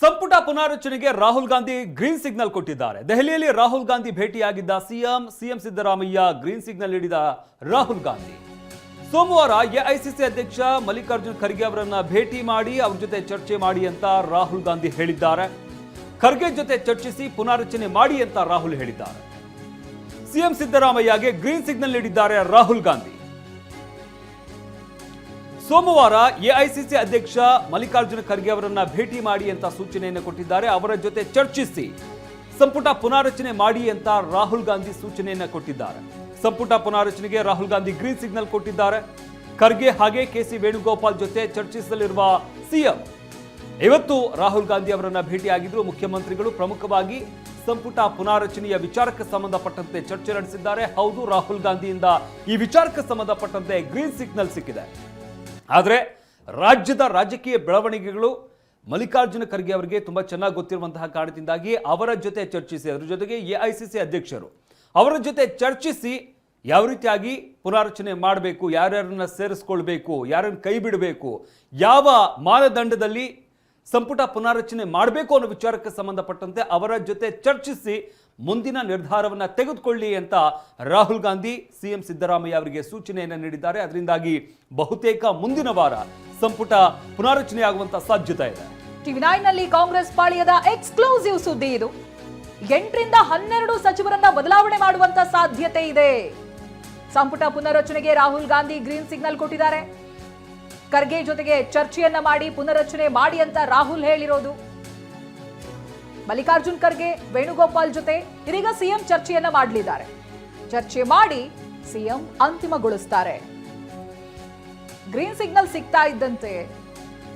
ಸಂಪುಟ ಪುನಾರಚನೆಗೆ Rahul Gandhi green signal ಕೊಟ್ಟಿದ್ದಾರೆ. ದೆಹಲಿಯಲ್ಲಿ Rahul Gandhi ಭೇಟಿಯಾಗಿದ್ದ CM CM Siddaramaiah green signal ನೀಡಿದ ರಾಹುಲ್ ಗಾಂಧಿ. ಸೋಮವಾರ ಎಐಸಿಸಿ ಅಧ್ಯಕ್ಷ ಮಲ್ಲಿಕಾರ್ಜುನ್ ಖರ್ಗೆ ಅವರನ್ನ ಭೇಟಿ ಮಾಡಿ ಅವ್ರ ಜೊತೆ ಚರ್ಚೆ ಮಾಡಿ ಅಂತ ರಾಹುಲ್ ಗಾಂಧಿ ಹೇಳಿದ್ದಾರೆ. ಖರ್ಗೆ ಜೊತೆ ಚರ್ಚಿಸಿ ಪುನಾರಚನೆ ಮಾಡಿ ಅಂತ ರಾಹುಲ್ ಹೇಳಿದ್ದಾರೆ. ಸಿಎಂ ಸಿದ್ದರಾಮಯ್ಯಗೆ ಗ್ರೀನ್ ಸಿಗ್ನಲ್ ನೀಡಿದ್ದಾರೆ ರಾಹುಲ್ ಗಾಂಧಿ. ಸೋಮವಾರ ಎಐಸಿಸಿ ಅಧ್ಯಕ್ಷ ಮಲ್ಲಿಕಾರ್ಜುನ ಖರ್ಗೆ ಅವರನ್ನ ಭೇಟಿ ಮಾಡಿ ಅಂತ ಸೂಚನೆಯನ್ನು ಕೊಟ್ಟಿದ್ದಾರೆ. ಅವರ ಜೊತೆ ಚರ್ಚಿಸಿ ಸಂಪುಟ ಪುನಾರಚನೆ ಮಾಡಿ ಅಂತ ರಾಹುಲ್ ಗಾಂಧಿ ಸೂಚನೆಯನ್ನ ಕೊಟ್ಟಿದ್ದಾರೆ. ಸಂಪುಟ ಪುನಾರಚನೆಗೆ ರಾಹುಲ್ ಗಾಂಧಿ ಗ್ರೀನ್ ಸಿಗ್ನಲ್ ಕೊಟ್ಟಿದ್ದಾರೆ. ಖರ್ಗೆ ಹಾಗೆ ಕೆಸಿ ವೇಣುಗೋಪಾಲ್ ಜೊತೆ ಚರ್ಚಿಸಲಿರುವ ಸಿಎಂ. ಇವತ್ತು ರಾಹುಲ್ ಗಾಂಧಿ ಅವರನ್ನ ಭೇಟಿಯಾಗಿದ್ರು ಮುಖ್ಯಮಂತ್ರಿಗಳು ಪ್ರಮುಖವಾಗಿ ಸಂಪುಟ ಪುನಾರಚನೆಯ ವಿಚಾರಕ್ಕೆ ಸಂಬಂಧಪಟ್ಟಂತೆ ಚರ್ಚೆ ನಡೆಸಿದ್ದಾರೆ. ಹೌದು, ರಾಹುಲ್ ಗಾಂಧಿಯಿಂದ ಈ ವಿಚಾರಕ್ಕೆ ಸಂಬಂಧಪಟ್ಟಂತೆ ಗ್ರೀನ್ ಸಿಗ್ನಲ್ ಸಿಕ್ಕಿದೆ. ಆದರೆ ರಾಜ್ಯದ ರಾಜಕೀಯ ಬೆಳವಣಿಗೆಗಳು ಮಲ್ಲಿಕಾರ್ಜುನ ಖರ್ಗೆ ಅವರಿಗೆ ತುಂಬ ಚೆನ್ನಾಗಿ ಗೊತ್ತಿರುವಂತಹ ಕಾರಣದಿಂದಾಗಿ ಅವರ ಜೊತೆ ಚರ್ಚಿಸಿ, ಅದರ ಜೊತೆಗೆ ಎಐಸಿಸಿ ಅಧ್ಯಕ್ಷರು, ಅವರ ಜೊತೆ ಚರ್ಚಿಸಿ ಯಾವ ರೀತಿಯಾಗಿ ಪುನಾರಚನೆ ಮಾಡಬೇಕು, ಯಾರ್ಯಾರನ್ನ ಸೇರಿಸ್ಕೊಳ್ಬೇಕು, ಯಾರನ್ನು ಕೈ ಬಿಡಬೇಕು, ಯಾವ ಮಾನದಂಡದಲ್ಲಿ ಸಂಪುಟ ಪುನಾರಚನೆ ಮಾಡಬೇಕು ಅನ್ನೋ ವಿಚಾರಕ್ಕೆ ಸಂಬಂಧಪಟ್ಟಂತೆ ಅವರ ಜೊತೆ ಚರ್ಚಿಸಿ ಮುಂದಿನ ನಿರ್ಧಾರವನ್ನ ತೆಗೆದುಕೊಳ್ಳಿ ಅಂತ ರಾಹುಲ್ ಗಾಂಧಿ, ಸಿಎಂ ಸಿದ್ದರಾಮಯ್ಯ ಅವರಿಗೆ ಸೂಚನೆಯನ್ನು ನೀಡಿದ್ದಾರೆ. ಅದರಿಂದಾಗಿ ಬಹುತೇಕ ಮುಂದಿನ ವಾರ ಸಂಪುಟ ಪುನಾರಚನೆ ಆಗುವಂತ ಸಾಧ್ಯತೆ ಇದೆ. ಟಿವಿ ನೈನ್ನಲ್ಲಿ ಕಾಂಗ್ರೆಸ್ ಪಾಳಿಯದ ಎಕ್ಸ್ಕ್ಲೂಸಿವ್ ಸುದ್ದಿ ಇದು. ಎಂಟರಿಂದ ಹನ್ನೆರಡು ಸಚಿವರನ್ನ ಬದಲಾವಣೆ ಮಾಡುವಂತ ಸಾಧ್ಯತೆ ಇದೆ. ಸಂಪುಟ ಪುನರ್ರಚನೆಗೆ ರಾಹುಲ್ ಗಾಂಧಿ ಗ್ರೀನ್ ಸಿಗ್ನಲ್ ಕೊಟ್ಟಿದ್ದಾರೆ. ಖರ್ಗೆ ಜೊತೆಗೆ ಚರ್ಚೆಯನ್ನ ಮಾಡಿ ಪುನರ್ರಚನೆ ಮಾಡಿ ಅಂತ ರಾಹುಲ್ ಹೇಳಿರೋದು. ಮಲ್ಲಿಕಾರ್ಜುನ್ ಖರ್ಗೆ, ವೇಣುಗೋಪಾಲ್ ಜೊತೆ ಇದೀಗ ಸಿಎಂ ಚರ್ಚೆಯನ್ನ ಮಾಡಲಿದ್ದಾರೆ. ಚರ್ಚೆ ಮಾಡಿ ಸಿಎಂ ಅಂತಿಮಗೊಳಿಸ್ತಾರೆ. ಗ್ರೀನ್ ಸಿಗ್ನಲ್ ಸಿಗ್ತಾ ಇದ್ದಂತೆ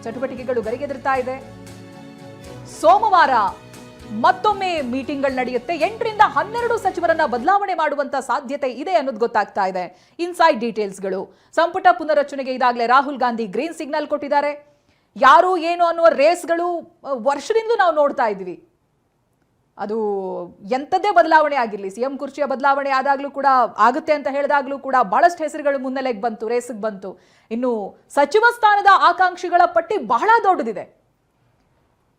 ಚಟುವಟಿಕೆಗಳು ಗರಿಗೆದರ್ತಾ ಇದೆ. ಸೋಮವಾರ ಮತ್ತೊಮ್ಮೆ ಮೀಟಿಂಗ್ಗಳು ನಡೆಯುತ್ತೆ. ಎಂಟರಿಂದ ಹನ್ನೆರಡು ಸಚಿವರನ್ನ ಬದಲಾವಣೆ ಮಾಡುವಂತ ಸಾಧ್ಯತೆ ಇದೆ ಅನ್ನೋದು ಗೊತ್ತಾಗ್ತಾ ಇದೆ. ಇನ್ಸೈಡ್ ಡೀಟೇಲ್ಸ್ಗಳು. ಸಂಪುಟ ಪುನರಚನೆಗೆ ಇದಾಗಲೇ ರಾಹುಲ್ ಗಾಂಧಿ ಗ್ರೀನ್ ಸಿಗ್ನಲ್ ಕೊಟ್ಟಿದ್ದಾರೆ. ಯಾರು ಏನು ಅನ್ನುವ ರೇಸ್ಗಳು ವರ್ಷದಿಂದ ನಾವು ನೋಡ್ತಾ ಇದ್ವಿ ಅದು ಎಂಥದ್ದೇ ಬದಲಾವಣೆ ಆಗಿರಲಿ ಸಿ ಎಂ ಕುರ್ಚಿಯ ಬದಲಾವಣೆ ಆದಾಗಲೂ ಕೂಡ ಆಗುತ್ತೆ ಅಂತ ಹೇಳಿದಾಗಲೂ ಕೂಡ ಬಹಳಷ್ಟು ಹೆಸರುಗಳು ಮುನ್ನೆಲೆಗೆ ಬಂತು, ರೇಸಿಗೆ ಬಂತು. ಇನ್ನು ಸಚಿವ ಸ್ಥಾನದ ಆಕಾಂಕ್ಷಿಗಳ ಪಟ್ಟಿ ಬಹಳ ದೊಡ್ಡದಿದೆ.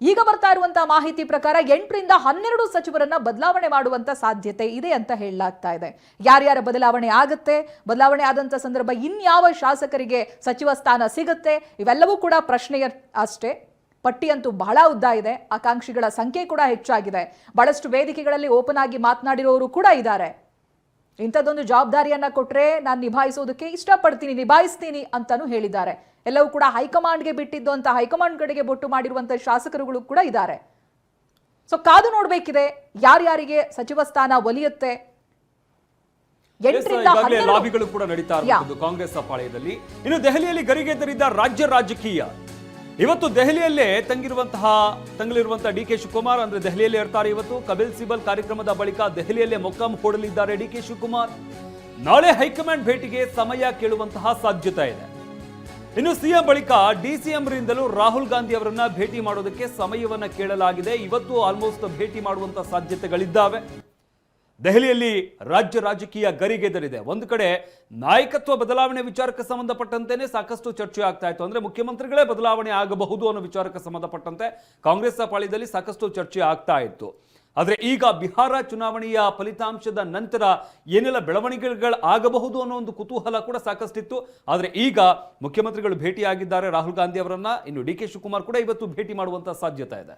ಈಗ ಬರ್ತಾ ಇರುವಂತಹ ಮಾಹಿತಿ ಪ್ರಕಾರ ಎಂಟರಿಂದ ಹನ್ನೆರಡು ಸಚಿವರನ್ನ ಬದಲಾವಣೆ ಮಾಡುವಂತ ಸಾಧ್ಯತೆ ಇದೆ ಅಂತ ಹೇಳಲಾಗ್ತಾ ಇದೆ. ಯಾರ್ಯಾರ ಬದಲಾವಣೆ ಆಗುತ್ತೆ, ಬದಲಾವಣೆ ಆದಂತ ಸಂದರ್ಭ ಇನ್ಯಾವ ಶಾಸಕರಿಗೆ ಸಚಿವ ಸ್ಥಾನ ಸಿಗುತ್ತೆ, ಇವೆಲ್ಲವೂ ಕೂಡ ಪ್ರಶ್ನೆಯ ಅಷ್ಟೇ. ಪಟ್ಟಿಯಂತೂ ಬಹಳ ಉದ್ದ ಇದೆ, ಆಕಾಂಕ್ಷಿಗಳ ಸಂಖ್ಯೆ ಕೂಡ ಹೆಚ್ಚಾಗಿದೆ. ಬಹಳಷ್ಟು ವೇದಿಕೆಗಳಲ್ಲಿ ಓಪನ್ ಆಗಿ ಮಾತನಾಡಿರೋರು ಕೂಡ ಇದ್ದಾರೆ. ಇಂಥದ್ದೊಂದು ಜವಾಬ್ದಾರಿಯನ್ನ ಕೊಟ್ರೆ ನಾನು ನಿಭಾಯಿಸೋದಕ್ಕೆ ಇಷ್ಟಪಡ್ತೀನಿ, ನಿಭಾಯಿಸ್ತೀನಿ ಅಂತಾನೂ ಹೇಳಿದ್ದಾರೆ. ಎಲ್ಲವೂ ಕೂಡ ಹೈಕಮಾಂಡ್ಗೆ ಬಿಟ್ಟಿದ್ದು ಅಂತ ಹೈಕಮಾಂಡ್ ಕಡೆಗೆ ಬೊಟ್ಟು ಮಾಡಿರುವಂಥ ಶಾಸಕರುಗಳು ಕೂಡ ಇದ್ದಾರೆ. ಸೊ ಕಾದು ನೋಡಬೇಕಿದೆ ಯಾರ್ಯಾರಿಗೆ ಸಚಿವ ಸ್ಥಾನ ಒಲಿಯುತ್ತೆ? ಲಾಬಿಗಳು ಕೂಡ ನಡೀತಾ ಇರಬಹುದು ಕಾಂಗ್ರೆಸ್ ಪಾಳೆಯದಲ್ಲಿ ಇನ್ನು ದೆಹಲಿಯಲ್ಲಿ ಗರಿಗೆದರಿದ್ದ ರಾಜ್ಯ ರಾಜಕೀಯ. ಇವತ್ತು ದೆಹಲಿಯಲ್ಲೇ ತಂಗಿರುವಂತಹ ತಂಗಲಿರುವಂತಹ ಡಿ ಕೆ ಶಿವಕುಮಾರ್ ಅಂದ್ರೆ ದೆಹಲಿಯಲ್ಲಿ ಇರ್ತಾರೆ ಇವತ್ತು. ಕಪಿಲ್ ಸಿಬಲ್ ಕಾರ್ಯಕ್ರಮದ ಬಳಿಕ ದೆಹಲಿಯಲ್ಲೇ ಮೊಕ್ಕಾಂ ಹೂಡಲಿದ್ದಾರೆ ಡಿ ಕೆ ಶಿವಕುಮಾರ್. ನಾಳೆ ಹೈಕಮಾಂಡ್ ಭೇಟಿಗೆ ಸಮಯ ಕೇಳುವಂತಹ ಸಾಧ್ಯತೆ ಇದೆ. ಇನ್ನು ಸಿಎಂ ಬಳಿಕ ಡಿಸಿಎಂರಿಂದಲೂ ರಾಹುಲ್ ಗಾಂಧಿ ಅವರನ್ನ ಭೇಟಿ ಮಾಡೋದಕ್ಕೆ ಸಮಯವನ್ನ ಕೇಳಲಾಗಿದೆ. ಇವತ್ತು ಆಲ್ಮೋಸ್ಟ್ ಭೇಟಿ ಮಾಡುವಂತ ಸಾಧ್ಯತೆಗಳಿದ್ದಾವೆ. ದೆಹಲಿಯಲ್ಲಿ ರಾಜ್ಯ ರಾಜಕೀಯ ಗರಿಗೆದರಿದೆ. ಒಂದು ಕಡೆ ನಾಯಕತ್ವ ಬದಲಾವಣೆ ವಿಚಾರಕ್ಕೆ ಸಂಬಂಧಪಟ್ಟಂತೆಯೇ ಸಾಕಷ್ಟು ಚರ್ಚೆ ಆಗ್ತಾ ಇತ್ತು. ಅಂದ್ರೆ ಮುಖ್ಯಮಂತ್ರಿಗಳೇ ಬದಲಾವಣೆ ಆಗಬಹುದು ಅನ್ನೋ ವಿಚಾರಕ್ಕೆ ಸಂಬಂಧಪಟ್ಟಂತೆ ಕಾಂಗ್ರೆಸ್ ಪಾಳ್ಯದಲ್ಲಿ ಸಾಕಷ್ಟು ಚರ್ಚೆ ಆಗ್ತಾ ಇತ್ತು. ಆದರೆ ಈಗ ಬಿಹಾರ ಚುನಾವಣೆಯ ಫಲಿತಾಂಶದ ನಂತರ ಏನೆಲ್ಲ ಬೆಳವಣಿಗೆಗಳು ಆಗಬಹುದು ಅನ್ನೋ ಒಂದು ಕುತೂಹಲ ಕೂಡ ಸಾಕಷ್ಟಿತ್ತು. ಆದರೆ ಈಗ ಮುಖ್ಯಮಂತ್ರಿಗಳು ಭೇಟಿಯಾಗಿದ್ದಾರೆ. ರಾಹುಲ್ ಗಾಂಧಿ ಅವರನ್ನ, ಇನ್ನು ಡಿ ಕೆ ಶಿವಕುಮಾರ್ ಕೂಡ ಇವತ್ತು ಭೇಟಿ ಮಾಡುವಂತ ಸಾಧ್ಯತೆ ಇದೆ.